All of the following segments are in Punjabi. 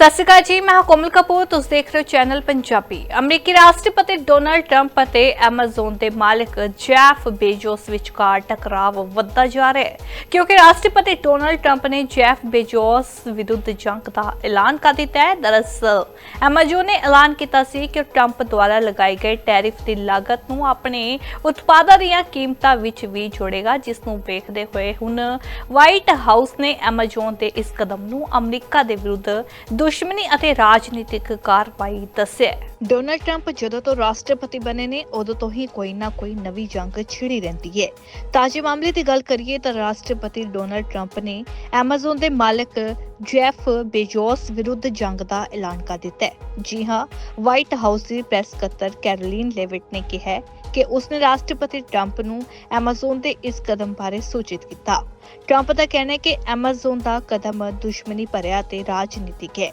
ਸਤਿ ਸ਼੍ਰੀ ਅਕਾਲ ਜੀ, ਮੈਂ ਕੋਮਲ ਕਪੂਰ, ਤੁਸੀਂ ਦੇਖ ਰਹੇ ਹੋ ਚੈਨਲ ਪੰਜਾਬੀ। ਅਮਰੀਕੀ ਰਾਸ਼ਟਰਪਤੀ ਡੋਨਲਡ ਟਰੰਪ ਅਤੇ Amazon ਦੇ ਮਾਲਕ ਜੈਫ ਬੇਜੋਸ ਵਿਚਕਾਰ ਟਕਰਾਵ ਵੱਧਦਾ ਜਾ ਰਿਹਾ ਹੈ। ਕਿਉਂਕਿ ਰਾਸ਼ਟਰਪਤੀ ਡੋਨਲਡ ਟਰੰਪ ਨੇ ਜੈਫ ਬੇਜੋਸ ਵਿਰੁੱਧ ਜੰਗ ਦਾ ਐਲਾਨ ਕਰ ਦਿੱਤਾ ਹੈ। ਦਰਅਸਲ Amazon ਨੇ ਐਲਾਨ ਕੀਤਾ ਸੀ ਕਿ ਟਰੰਪ ਦੁਆਰਾ ਲਗਾਏ ਗਏ ਟੈਰਿਫ ਦੀ ਲਾਗਤ ਨੂੰ ਆਪਣੇ ਉਤਪਾਦਾਂ ਦੀਆਂ ਕੀਮਤਾਂ ਵਿੱਚ ਵੀ ਜੋੜੇਗਾ, ਜਿਸ ਨੂੰ ਵੇਖਦੇ ਹੋਏ ਹੁਣ ਵਾਈਟ ਹਾਊਸ ਨੇ Amazon ਦੇ ਇਸ ਕਦਮ ਨੂੰ ਅਮਰੀਕਾ ਦੇ ਵਿਰੁੱਧ ਦੁਸ਼ਮਣੀ ਅਤੇ ਰਾਜਨੀਤਿਕ ਕਾਰਵਾਈ ਦੱਸਿਆ ਹੈ। ਟਰੰਪ ਜਦੋਂ ਤੋਂ ਰਾਸ਼ਟਰਪਤੀ ਬਣੇ ਨੇ, ਉਦੋਂ ਤੋਂ ਹੀ ਕੋਈ ਨਾ ਕੋਈ ਨਵੀਂ ਜੰਗ ਛਿੜੀ ਰਹਿੰਦੀ ਹੈ ਤਾਜ਼ੇ ਮਾਮਲੇ ਦੀ ਗੱਲ ਕਰੀਏ ਤਾਂ ਰਾਸ਼ਟਰਪਤੀ ਡੋਨਲਡ ਟਰੰਪ ਨੇ Amazon ਦੇ ਮਾਲਕ ਜੈਫ ਬੇਜੋਸ ਵਿਰੁੱਧ ਜੰਗ ਦਾ ਐਲਾਨ ਕਰ ਦਿੱਤਾ ਹੈ ਜੀ ਹਾਂ ਵਾਈਟ ਹਾਊਸ ਦੀ ਪ੍ਰੈਸ ਸਕੱਤਰ ਕੈਰੋਲਿਨ ਲੇਵਿਟ ਨੇ ਕਿਹਾ ਹੈ ਕਿ ਉਸਨੇ ਰਾਸ਼ਟਰਪਤੀ ਟਰੰਪ ਨੂੰ Amazon ਦੇ ਇਸ ਕਦਮ ਬਾਰੇ ਸੂਚਿਤ ਕੀਤਾ। ਟਰੰਪ ਦਾ ਕਹਿਣਾ ਹੈ ਕਿ Amazon ਦਾ ਕਦਮ ਦੁਸ਼ਮਣੀ ਭਰਿਆ ਤੇ ਰਾਜਨੀਤਿਕ ਹੈ।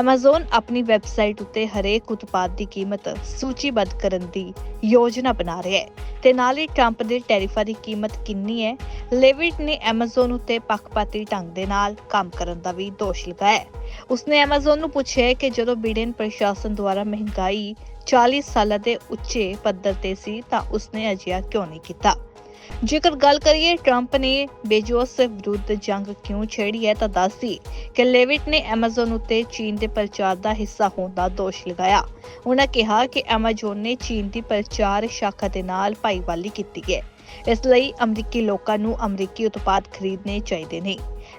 Amazon ਆਪਣੀ ਵੈਬਸਾਈਟ ਉੱਤੇ ਹਰੇਕ ਉਤਪਾਦ ਦੀ ਕੀਮਤ ਸੂਚੀਬੱਧ ਕਰਨ ਦੀ ਯੋਜਨਾ ਬਣਾ ਰਿਹਾ ਹੈ ਤੇ ਨਾਲ ਹੀ ਟਰੰਪ ਦੇ ਟੈਰਿਫਾਂ ਦੀ ਕੀਮਤ ਕਿੰਨੀ ਹੈ ਲੇਵਿਟ ਨੇ Amazon ਉੱਤੇ ਪੱਖਪਾਤੀ ਢੰਗ ਦੇ ਨਾਲ ਕੰਮ ਕਰਨ ਦਾ ਵੀ ਦੋਸ਼ ਲਗਾਇਆ ਉਸਨੇ Amazon ਨੂੰ ਪੁੱਛਿਆ ਕਿ ਜਦੋਂ ਬਿਡਨ ਪ੍ਰਸ਼ਾਸਨ ਦੁਆਰਾ ਮਹਿੰਗਾਈ 40 ਸਾਲਾਂ ਦੇ ਉੱਚੇ ਪੱਧਰ ਤੇ ਸੀ ਤਾਂ ਉਸਨੇ ਅਜਿਹਾ ਕਿਉਂ ਨਹੀਂ ਕੀਤਾ? ਜੇਕਰ ਗੱਲ ਕਰੀਏ ਟਰੰਪ ਨੇ ਬੇਜੋਸ ਵਿਰੁੱਧ ਜੰਗ ਕਿਉਂ ਛੇੜੀ ਹੈ ਤਾਂ ਦੱਸਦੀ ਕਿ ਲੇਵਿਟ ਨੇ Amazon ਉੱਤੇ ਚੀਨ ਦੇ ਪ੍ਰਚਾਰ ਦਾ ਹਿੱਸਾ ਹੋਣ ਦਾ ਦੋਸ਼ ਲਗਾਇਆ। ਉਹਨਾਂ ਕਿਹਾ ਕਿ Amazon ਨੇ ਚੀਨ ਦੀ ਪ੍ਰਚਾਰ ਸ਼ਾਖਾ ਦੇ ਨਾਲ ਭਾਈਵਾਲੀ ਕੀਤੀ ਹੈ। ਇਸ ਲਈ ਅਮਰੀਕੀ ਲੋਕਾਂ ਨੂੰ ਅਮਰੀਕੀ ਉਤਪਾਦ ਖਰੀਦਣੇ ਚਾਹੀਦੇ ਨੇ।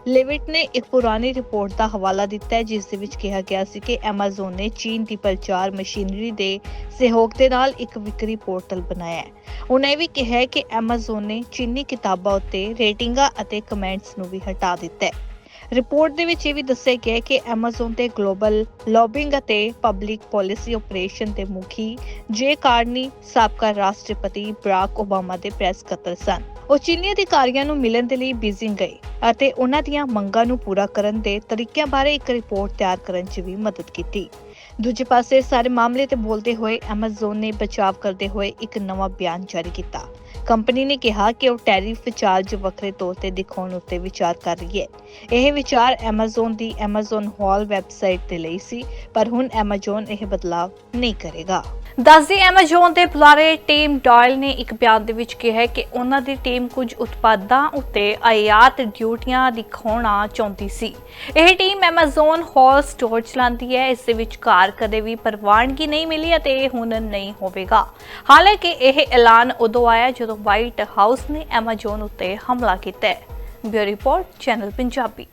ਲਿਵਿਟ ਨੇ ਇੱਕ ਪੁਰਾਣੀ ਰਿਪੋਰਟ ਦਾ ਹਵਾਲਾ ਦਿੱਤਾ ਹੈ, ਜਿਸ ਦੇ ਵਿੱਚ ਕਿਹਾ ਗਿਆ ਸੀ ਕਿ Amazon ਨੇ ਚੀਨ ਦੀ ਪ੍ਰਚਾਰ ਮਸ਼ੀਨਰੀ ਦੇ ਸਹਿਯੋਗ ਦੇ ਨਾਲ ਇੱਕ ਵਿਕਰੀ ਪੋਰਟਲ ਬਣਾਇਆ ਹੈ। ਉਹਨਾਂ ਇਹ ਵੀ ਕਿਹਾ ਕਿ Amazon ਨੇ ਚੀਨੀ ਕਿਤਾਬਾਂ ਉੱਤੇ ਰੇਟਿੰਗਾਂ ਅਤੇ ਕਮੈਂਟਸ ਨੂੰ ਵੀ ਹਟਾ ਦਿੱਤਾ ਹੈ। ਰਿਪੋਰਟ ਦੇ ਵਿੱਚ ਇਹ ਵੀ ਦੱਸਿਆ ਗਿਆ ਹੈ ਕਿ Amazon ਤੇ ਗਲੋਬਲ ਲੌਬਿੰਗ ਅਤੇ ਪਬਲਿਕ ਪਾਲਿਸੀ ਆਪਰੇਸ਼ਨ ਦੇ ਮੁਖੀ ਜੇ ਕਾਰਨੀ ਸਾਬਕਾ ਰਾਸ਼ਟਰਪਤੀ ਬਰਾਕ ਓਬਾਮਾ ਦੇ ਪ੍ਰੈਸ ਸਕੱਤਰ ਸਨ। ਉਹ ਚੀਨੀ ਅਧਿਕਾਰੀਆਂ ਨੂੰ ਮਿਲਣ ਦੇ ਲਈ ਬੀਜ਼ਿੰਗ ਗਏ ਅਤੇ ਉਹਨਾਂ ਦੀਆਂ ਮੰਗਾਂ ਨੂੰ ਪੂਰਾ ਕਰਨ ਦੇ ਤਰੀਕਿਆਂ ਬਾਰੇ ਇੱਕ ਰਿਪੋਰਟ ਤਿਆਰ ਕਰਨ 'ਚ ਵੀ ਮਦਦ ਕੀਤੀ। ਦੂਜੇ ਪਾਸੇ ਸਾਰੇ ਮਾਮਲੇ ਤੇ ਬੋਲਦੇ ਹੋਏ Amazon ਨੇ ਬਚਾਵ ਕਰਦੇ ਹੋਏ ਇੱਕ ਨਵਾਂ ਬਿਆਨ ਜਾਰੀ ਕੀਤਾ। ਕੰਪਨੀ ਨੇ ਕਿਹਾ ਕਿ ਉਹ ਟੈਰਿਫ ਚਾਰਜ ਵੱਖਰੇ ਤੌਰ ਤੇ ਦਿਖਾਉਣ ਉੱਤੇ ਵਿਚਾਰ ਕਰ ਰਹੀ ਹੈ। ਇਹ ਵਿਚਾਰ Amazon ਦੀ Amazon Hall ਵੈਬਸਾਈਟ ਤੇ ਲਈ ਸੀ, ਪਰ ਹੁਣ Amazon ਇਹ ਬਦਲਾਅ ਨਹੀਂ ਕਰੇਗਾ। ਦੱਸਦੀ Amazon ਦੇ ਬੁਲਾਰੇ ਟੀਮ ਡਾਇਲ ਨੇ ਇੱਕ ਬਿਆਨ ਦੇ ਵਿੱਚ ਕਿਹਾ ਕਿ ਉਹਨਾਂ ਦੀ ਟੀਮ ਕੁਝ ਉਤਪਾਦਾਂ ਉੱਤੇ ਆਯਾਤ ਡਿਊਟੀਆਂ ਦਿਖਾਉਣਾ ਚਾਹੁੰਦੀ ਸੀ। ਇਹ ਟੀਮ Amazon ਹਾਲ ਸਟੋਰ ਚਲਾਉਂਦੀ ਹੈ, ਇਸ ਦੇ ਵਿਚਕਾਰ ਕਦੇ ਵੀ ਪ੍ਰਵਾਨਗੀ ਨਹੀਂ ਮਿਲੀ ਅਤੇ ਇਹ ਹੁਣ ਨਹੀਂ ਹੋਵੇਗਾ। ਹਾਲਾਂਕਿ ਇਹ ਐਲਾਨ ਉਦੋਂ ਆਇਆ ਜਦੋਂ ਵਾਈਟ ਹਾਊਸ ਨੇ Amazon ਉੱਤੇ ਹਮਲਾ ਕੀਤਾ ਬਿਊਰੋ ਰਿਪੋਰਟ, ਚੈਨਲ ਪੰਜਾਬੀ।